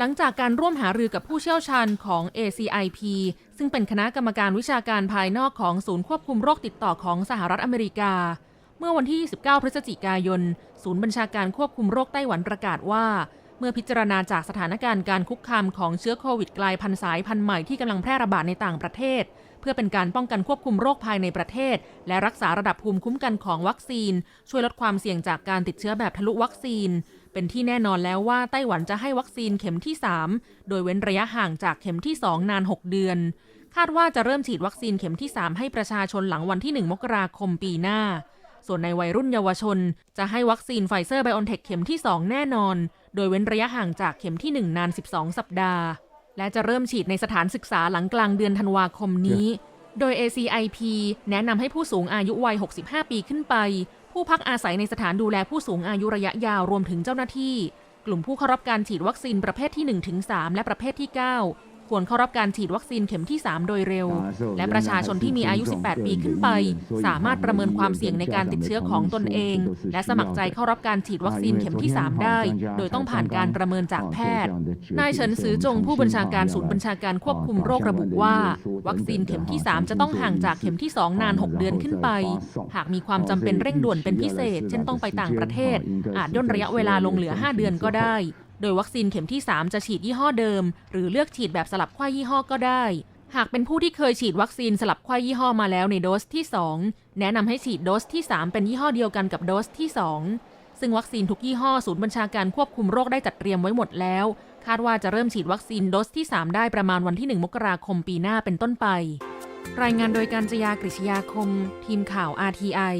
หลังจากการร่วมหารือกับผู้เชี่ยวชาญของ ACIP ซึ่งเป็นคณะกรรมการวิชาการภายนอกของศูนย์ควบคุมโรคติดต่อของสหรัฐอเมริกา เมื่อวันที่ 29 พฤศจิกายน ศูนย์บัญชาการควบคุมโรคไต้หวันประกาศว่า เมื่อพิจารณาจากสถานการณ์การคุกคามของเชื้อโควิดกลายพันธุ์สายพันธุ์ใหม่ที่กำลังแพร่ระบาดในต่างประเทศ เพื่อเป็นการป้องกันควบคุมโรคภายในประเทศ และรักษาระดับภูมิคุ้มกันของวัคซีน ช่วยลดความเสี่ยงจากการติดเชื้อแบบทะลุวัคซีนเป็นที่แน่นอนแล้วว่าไต้หวันจะให้วัคซีนเข็มที่ 3 โดยเว้นระยะห่างจากเข็มที่ 2 นาน 6 เดือน คาดว่าจะเริ่มฉีดวัคซีนเข็มที่ 3 ให้ประชาชนหลังวันที่ 1 มกราคมปีหน้า ส่วนในวัยรุ่นเยาวชน จะให้วัคซีนไฟเซอร์ไบออนเทคเข็มที่ 2 แน่นอน โดยเว้นระยะห่างจากเข็มที่ 1 นาน 12 สัปดาห์ และจะเริ่มฉีดในสถานศึกษาหลังกลางเดือนธันวาคมนี้ โดย ACIP แนะนำให้ผู้สูงอายุวัย 65 ปีขึ้นไป ผู้พักอาศัยในสถานดูแลผู้สูงอายุระยะยาวรวมถึงเจ้าหน้าที่ กลุ่มผู้เข้ารับการฉีดวัคซีนประเภทที่ 1-3 และประเภทที่ 9 ควรเข้ารับการฉีดวัคซีนเข็มที่ 3 โดยเร็ว และประชาชนที่มีอายุ 18 ปีขึ้นไป สามารถประเมินความเสี่ยงในการติดเชื้อของตนเอง และสมัครใจเข้ารับการฉีดวัคซีนเข็มที่ 3 ได้ โดยต้องผ่านการประเมินจากแพทย์ นายเฉินซือจงผู้บัญชาการศูนย์บัญชาการควบคุมโรคระบุว่า วัคซีนเข็มที่ 3 จะต้องห่างจากเข็มที่ 2 นาน 6 เดือนขึ้นไป หากมีความจำเป็นเร่งด่วนเป็นพิเศษ เช่นต้องไปต่างประเทศ อาจย่นระยะเวลาลงเหลือ 5 เดือนก็ได้ โดยวัคซีนเข็มที่ 3 จะฉีดยี่ห้อเดิม หรือเลือกฉีดแบบสลับไขว้ยี่ห้อก็ได้ หากเป็นผู้ที่เคยฉีดวัคซีนสลับไขว้ยี่ห้อมาแล้วในโดสที่ 2 แนะนำให้ฉีดโดสที่ 3 เป็นยี่ห้อเดียวกันกับโดสที่ 2 ซึ่งวัคซีนทุกยี่ห้อศูนย์บัญชาการควบคุมโรคได้จัดเตรียมไว้หมดแล้ว คาดว่าจะเริ่มฉีดวัคซีนโดสที่ 3 ได้ประมาณวันที่ 1 มกราคมปีหน้าเป็นต้นไป รายงานโดยการจยากริชยาคม ทีมข่าว RTI